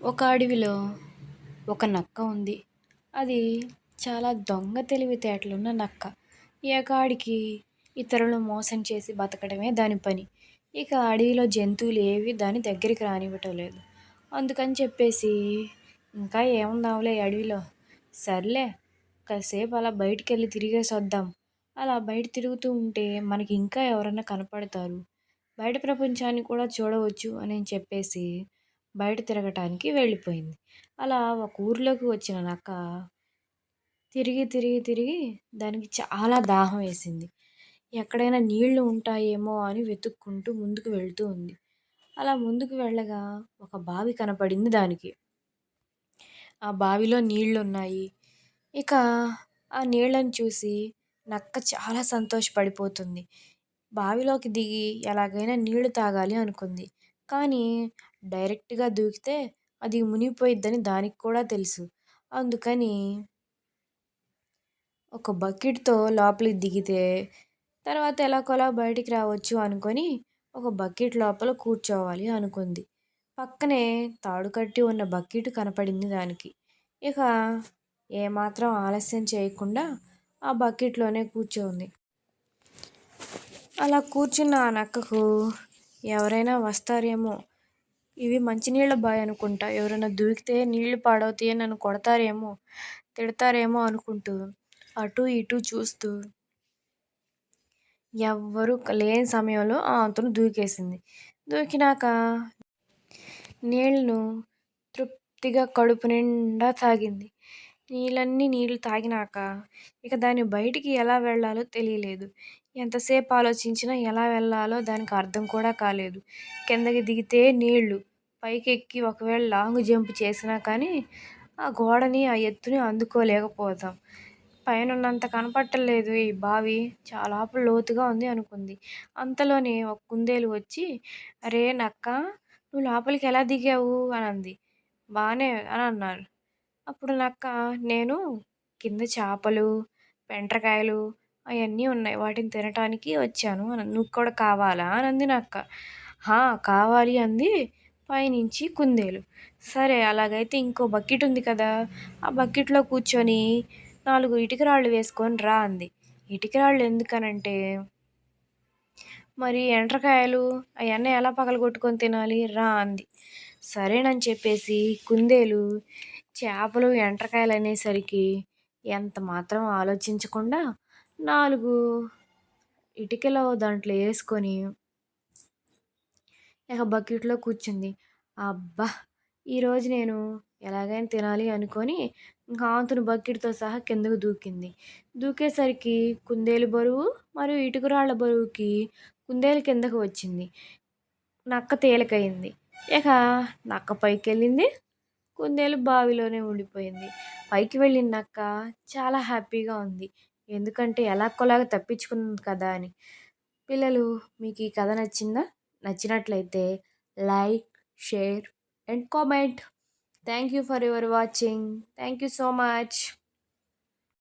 ఒక అడవిలో ఒక నక్క ఉంది. అది చాలా దొంగ తెలివితేటలున్న నక్క. ఏకాడికి ఇతరులను మోసం చేసి బతకడమే దాని పని. ఇక అడవిలో జంతువులు ఏవి దాని దగ్గరికి రానివ్వటం లేదు. అందుకని చెప్పేసి ఇంకా ఏముందాంలే ఈ అడవిలో. సర్లే కాసేపు అలా బయటికి వెళ్ళి తిరిగేసి వద్దాం అలా బయట తిరుగుతూ ఉంటే మనకి ఇంకా ఎవరైనా కనపడతారు. బయట ప్రపంచాన్ని కూడా చూడవచ్చు అని చెప్పేసి బయట తిరగటానికి వెళ్ళిపోయింది. అలా ఒక ఊర్లోకి వచ్చిన నక్క తిరిగి తిరిగి తిరిగి దానికి చాలా దాహం వేసింది. ఎక్కడైనా నీళ్ళు ఉంటాయేమో అని వెతుక్కుంటూ ముందుకు వెళ్తూ ఉంది. అలా ముందుకు వెళ్ళగా ఒక బావి కనపడింది దానికి. ఆ బావిలో నీళ్ళు ఉన్నాయి ఇక ఆ నీళ్ళని చూసి నక్క చాలా సంతోషపడిపోతుంది. బావిలోకి దిగి ఎలాగైనా నీళ్ళు తాగాలి అనుకుంది. కానీ డైరెక్ట్గా దూకితే అది మునిగిపోయిద్దని దానికి కూడా తెలుసు. అందుకని ఒక బకెట్తో లోపలికి దిగితే తర్వాత ఎలాగోలా బయటికి రావచ్చు అనుకొని ఒక బకెట్ లోపల కూర్చోవాలి అనుకుంది. పక్కనే తాడు కట్టి ఉన్న బకెట్ కనపడింది దానికి. ఇక ఏమాత్రం ఆలస్యం చేయకుండా ఆ బకెట్లోనే కూర్చోంది. అలా కూర్చున్న ఆ నక్కకు ఎవరైనా వస్తారేమో ఇవి మంచినీళ్ళ బావి అనుకుంటా. ఎవరైనా దూకితే నీళ్ళు పాడవుతాయి నన్ను కొడతారేమో తిడతారేమో అనుకుంటూ అటు ఇటు చూస్తూ ఎవ్వరు లేని సమయంలో ఆ అంతను దూకేసింది. దూకినాక నీళ్ళను తృప్తిగా కడుపు నిండా తాగింది. నీళ్ళన్నీ నీళ్ళు తాగినాక ఇక దాన్ని బయటికి ఎలా వెళ్ళాలో తెలియలేదు. ఎంతసేపు ఆలోచించినా ఎలా వెళ్ళాలో దానికి అర్థం కూడా కాలేదు. కిందకి దిగితే నీళ్ళు. పైకి ఎక్కి ఒకవేళ లాంగ్ జంప్ చేసినా కానీ ఆ గోడని ఆ ఎత్తుని అందుకోలేకపోతాం. పైన ఉన్నంత కనపట్టలేదు ఈ బావి. చాలా లోతుగా ఉంది అనుకుంది. అంతలోనే ఒక కుందేలు వచ్చి అరే నక్క నువ్వు లోపలికి ఎలా దిగావు? అని అంది. బాగానే అని అన్నారు. అప్పుడు నక్క నేను కింద చేపలు పెంట్రకాయలు అవన్నీ ఉన్నాయి. వాటిని తినటానికి వచ్చాను. నువ్వు కూడా కావాలా? అని అంది నక్క కావాలి అంది పైనుంచి కుందేలు. సరే అలాగైతే ఇంకో బకెట్ ఉంది కదా ఆ బకెట్లో కూర్చొని నాలుగు ఇటుక రాళ్ళు వేసుకొని రా అంది. ఇటుకరాళ్ళు ఎందుకనంటే మరి ఎండ్రకాయలు అవన్నీ ఎలా పగలగొట్టుకొని తినాలి? రా అంది. సరేనని చెప్పేసి కుందేలు చేపలు ఎండ్రకాయలు అనేసరికి ఎంత మాత్రం ఆలోచించకుండా నాలుగు ఇటుకలు దాంట్లో వేసుకొని ఇక బకెట్లో కూర్చుంది. అబ్బా! ఈరోజు నేను ఎలాగైనా తినాలి అనుకొని ఇంకా ఆంతును బకెట్తో సహా కిందకు దూకింది. దూకేసరికి కుందేలు బరువు మరియు ఇటుకురాళ్ళ బరువుకి కుందేలు కిందకు వచ్చింది. నక్క తేలికయింది ఇక నక్క పైకి వెళ్ళింది కుందేలు బావిలోనే ఉండిపోయింది. పైకి వెళ్ళిన నక్క చాలా హ్యాపీగా ఉంది. ఎందుకంటే ఎలాగోలాగ తప్పించుకుంది కదా అని. పిల్లలు మీకు ఈ కథ నచ్చిందా? నచ్చినట్లయితే like share and comment. Thank you for your watching. Thank you so much.